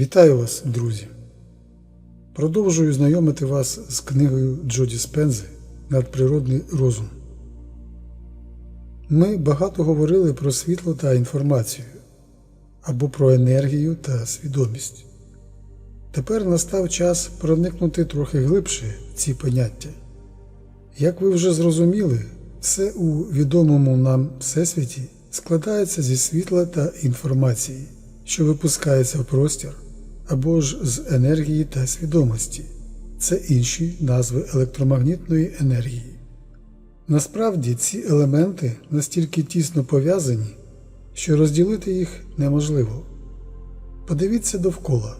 Вітаю вас, друзі! Продовжую знайомити вас з книгою Джоді Спензи Надприродний розум. Ми багато говорили про світло та інформацію або про енергію та свідомість. Тепер настав час проникнути трохи глибше в ці поняття. Як ви вже зрозуміли, все у відомому нам всесвіті складається зі світла та інформації, що випускається в простір, або ж з енергії та свідомості. Це інші назви електромагнітної енергії. Насправді ці елементи настільки тісно пов'язані, що розділити їх неможливо. Подивіться довкола.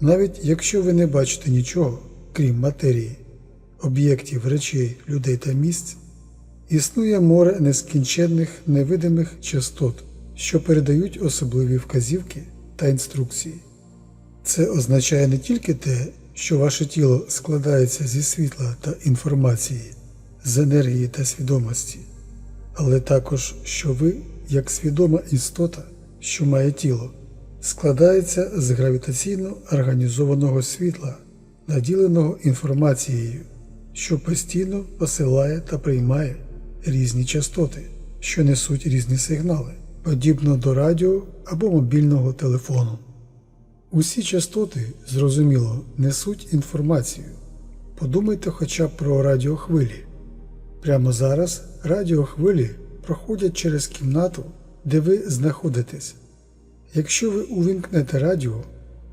Навіть якщо ви не бачите нічого, крім матерії, об'єктів, речей, людей та місць, існує море нескінченних невидимих частот, що передають особливі вказівки та інструкції. Це означає не тільки те, що ваше тіло складається зі світла та інформації, з енергії та свідомості, але також, що ви, як свідома істота, що має тіло, складається з гравітаційно організованого світла, наділеного інформацією, що постійно посилає та приймає різні частоти, що несуть різні сигнали, подібно до радіо або мобільного телефону. Усі частоти, зрозуміло, несуть інформацію. Подумайте хоча б про радіохвилі. Прямо зараз радіохвилі проходять через кімнату, де ви знаходитесь. Якщо ви увімкнете радіо,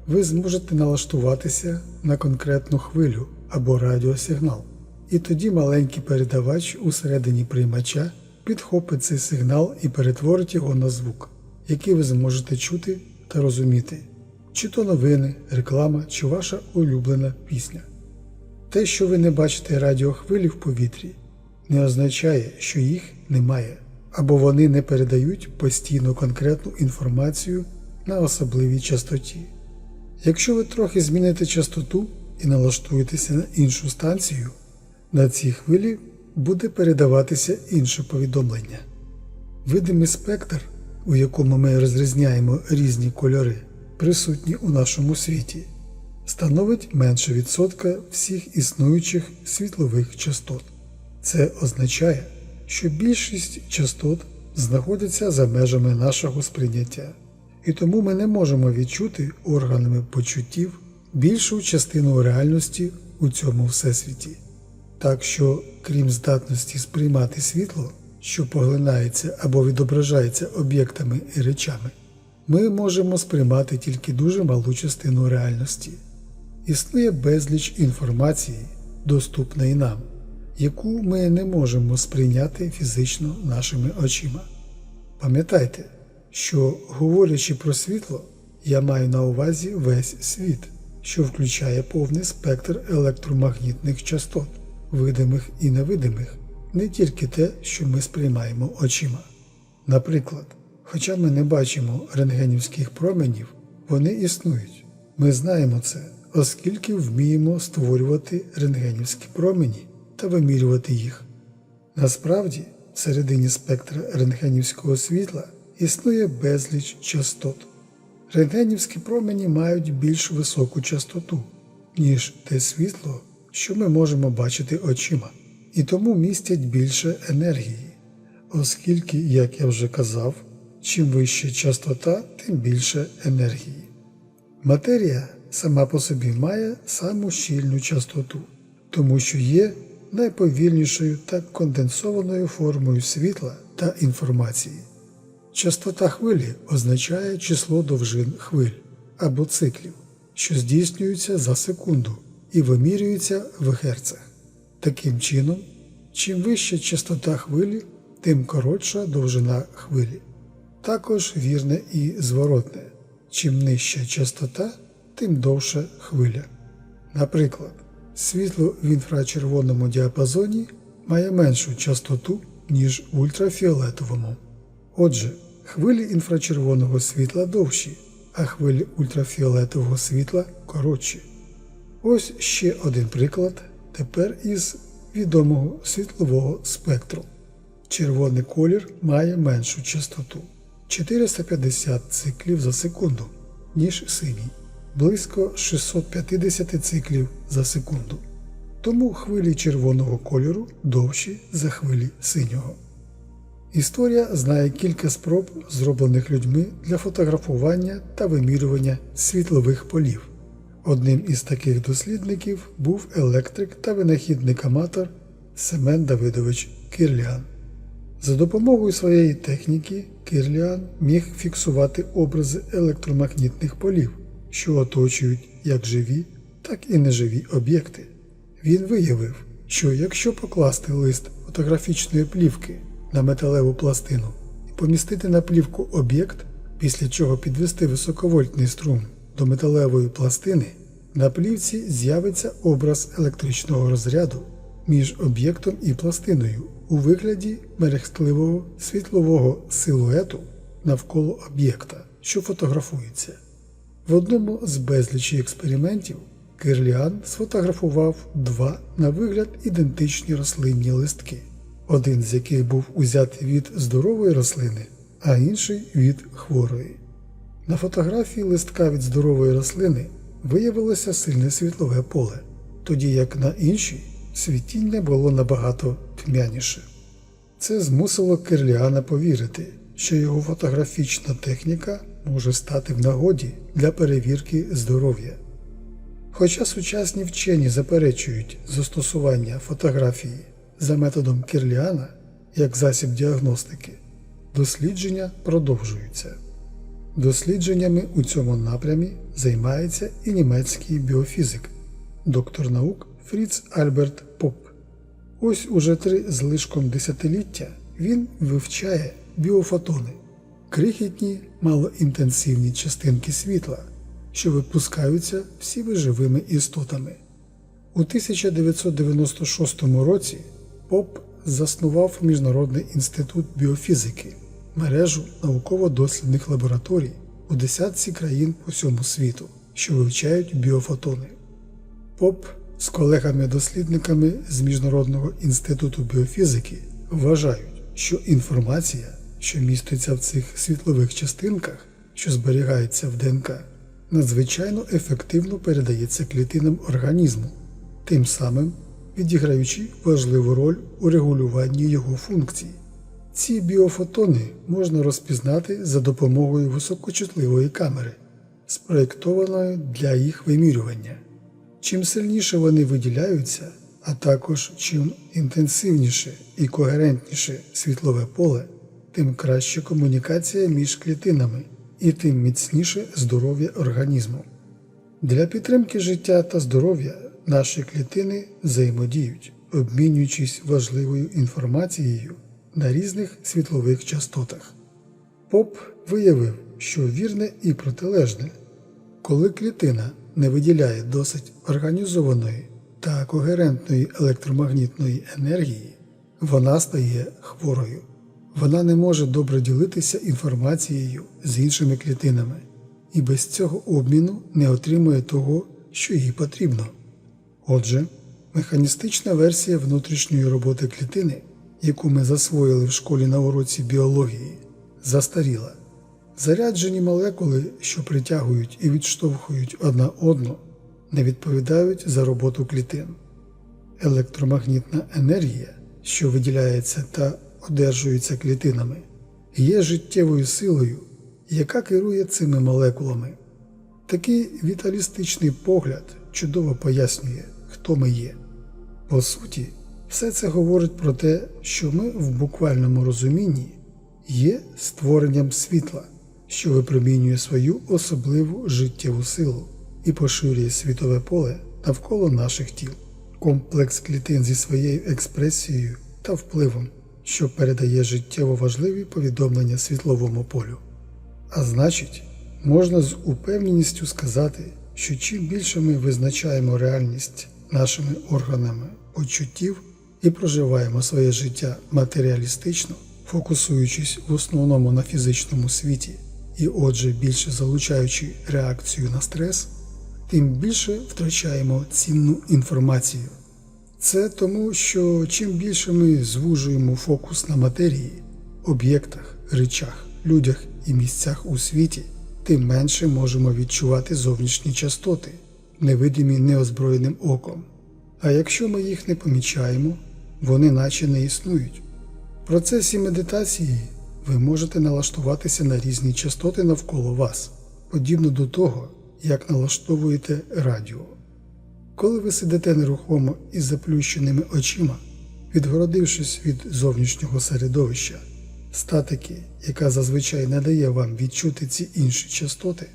ви зможете налаштуватися на конкретну хвилю або радіосигнал, і тоді маленький передавач усередині приймача підхопить цей сигнал і перетворить його на звук, який ви зможете чути та розуміти, чи то новини, реклама, чи ваша улюблена пісня. Те, що ви не бачите радіохвилі в повітрі, не означає, що їх немає, або вони не передають постійно конкретну інформацію на особливій частоті. Якщо ви трохи зміните частоту і налаштуєтеся на іншу станцію, на цій хвилі буде передаватися інше повідомлення. Видимий спектр, у якому ми розрізняємо різні кольори, присутні у нашому світі, становить менше відсотка всіх існуючих світлових частот. Це означає, що більшість частот знаходяться за межами нашого сприйняття, і тому ми не можемо відчути органами почуттів більшу частину реальності у цьому всесвіті. Так що, крім здатності сприймати світло, що поглинається або відображається об'єктами і речами, ми можемо сприймати тільки дуже малу частину реальності. Існує безліч інформації, доступної нам, яку ми не можемо сприйняти фізично нашими очима. Пам'ятайте, що, говорячи про світло, я маю на увазі весь світ, що включає повний спектр електромагнітних частот, видимих і невидимих, не тільки те, що ми сприймаємо очима. Наприклад, хоча ми не бачимо рентгенівських променів, вони існують. Ми знаємо це, оскільки вміємо створювати рентгенівські промені та вимірювати їх. Насправді, всередині спектра рентгенівського світла існує безліч частот. Рентгенівські промені мають більш високу частоту, ніж те світло, що ми можемо бачити очима, і тому містять більше енергії, оскільки, як я вже казав, чим вища частота, тим більше енергії. Матерія сама по собі має саму щільну частоту, тому що є найповільнішою та конденсованою формою світла та інформації. Частота хвилі означає число довжин хвиль або циклів, що здійснюються за секунду і вимірюються в герцах. Таким чином, чим вища частота хвилі, тим коротша довжина хвилі. Також вірне і зворотне. Чим нижча частота, тим довша хвиля. Наприклад, світло в інфрачервоному діапазоні має меншу частоту, ніж в ультрафіолетовому. Отже, хвилі інфрачервоного світла довші, а хвилі ультрафіолетового світла коротші. Ось ще один приклад тепер із відомого світлового спектру. Червоний колір має меншу частоту 450 циклів за секунду, ніж синій. близько 650 циклів за секунду. Тому хвилі червоного кольору довші за хвилі синього. Історія знає кілька спроб, зроблених людьми для фотографування та вимірювання світлових полів. Одним із таких дослідників був електрик та винахідник-аматор Семен Давидович Кирліан. За допомогою своєї техніки Кирліан міг фіксувати образи електромагнітних полів, що оточують як живі, так і неживі об'єкти. Він виявив, що якщо покласти лист фотографічної плівки на металеву пластину і помістити на плівку об'єкт, після чого підвести високовольтний струм до металевої пластини, на плівці з'явиться образ електричного розряду між об'єктом і пластиною у вигляді мерехтливого світлового силуету навколо об'єкта, що фотографується. В одному з безлічі експериментів Кирліан сфотографував два на вигляд ідентичні рослинні листки, один з яких був узятий від здорової рослини, а інший від хворої. На фотографії листка від здорової рослини виявилося сильне світлове поле, тоді як на іншій світіння було набагато тьмяніше. Це змусило Кирліана повірити, що його фотографічна техніка може стати в нагоді для перевірки здоров'я. Хоча сучасні вчені заперечують застосування фотографії за методом Кирліана як засіб діагностики, дослідження продовжуються. Дослідженнями у цьому напрямі займається і німецький біофізик, доктор наук Фріц Альберт Поп. Ось уже три з лишком десятиліття він вивчає біофотони, крихітні малоінтенсивні частинки світла, що випускаються всіми живими істотами. У 1996 році Поп заснував Міжнародний інститут біофізики, мережу науково-дослідних лабораторій у десятці країн по всьому світу, що вивчають біофотони. Поп з колегами-дослідниками з Міжнародного інституту біофізики вважають, що інформація, що міститься в цих світлових частинках, що зберігаються в ДНК, надзвичайно ефективно передається клітинам організму, тим самим відіграючи важливу роль у регулюванні його функцій. Ці біофотони можна розпізнати за допомогою високочутливої камери, спроєктованої для їх вимірювання. Чим сильніше вони виділяються, а також чим інтенсивніше і когерентніше світлове поле, тим краще комунікація між клітинами і тим міцніше здоров'я організму. Для підтримки життя та здоров'я наші клітини взаємодіють, обмінюючись важливою інформацією на різних світлових частотах. Поп виявив, що вірне і протилежне, коли клітина не виділяє досить організованої та когерентної електромагнітної енергії, вона стає хворою. Вона не може добре ділитися інформацією з іншими клітинами і без цього обміну не отримує того, що їй потрібно. Отже, механістична версія внутрішньої роботи клітини, яку ми засвоїли в школі на уроці біології, застаріла. Заряджені молекули, що притягують і відштовхують одна одну, не відповідають за роботу клітин. Електромагнітна енергія, що виділяється та одержується клітинами, є життєвою силою, яка керує цими молекулами. Такий віталістичний погляд чудово пояснює, хто ми є. По суті, все це говорить про те, що ми в буквальному розумінні є створенням світла що випромінює свою особливу життєву силу і поширює світове поле навколо наших тіл, комплекс клітин зі своєю експресією та впливом, що передає життєво важливі повідомлення світловому полю. А значить, можна з упевненістю сказати, що чим більше ми визначаємо реальність нашими органами почуттів і проживаємо своє життя матеріалістично, фокусуючись в основному на фізичному світі, і отже більше залучаючи реакцію на стрес, тим більше втрачаємо цінну інформацію. Це тому, що чим більше ми звужуємо фокус на матерії, об'єктах, речах, людях і місцях у світі, тим менше можемо відчувати зовнішні частоти, невидимі неозброєним оком. А якщо ми їх не помічаємо, вони наче не існують. В процесі медитації ви можете налаштуватися на різні частоти навколо вас, подібно до того, як налаштовуєте радіо. Коли ви сидите нерухомо із заплющеними очима, відгородившись від зовнішнього середовища, статики, яка зазвичай не дає вам відчути ці інші частоти,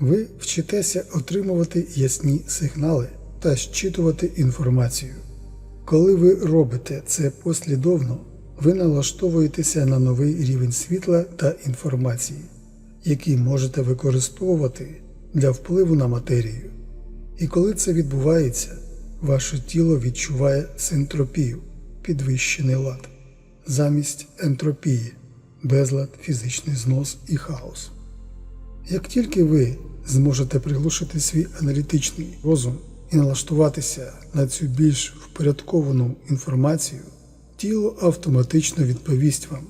ви вчитеся отримувати ясні сигнали та щитувати інформацію. Коли ви робите це послідовно, ви налаштовуєтеся на новий рівень світла та інформації, який можете використовувати для впливу на матерію. І коли це відбувається, ваше тіло відчуває синтропію, підвищений лад, замість ентропії, безлад, фізичний знос і хаос. Як тільки ви зможете приглушити свій аналітичний розум і налаштуватися на цю більш впорядковану інформацію, тіло автоматично відповість вам,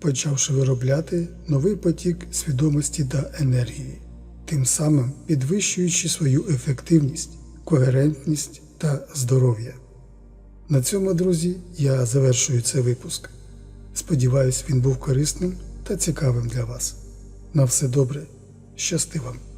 почавши виробляти новий потік свідомості та енергії, тим самим підвищуючи свою ефективність, когерентність та здоров'я. На цьому, друзі, я завершую цей випуск. Сподіваюсь, він був корисним та цікавим для вас. На все добре, щасти вам!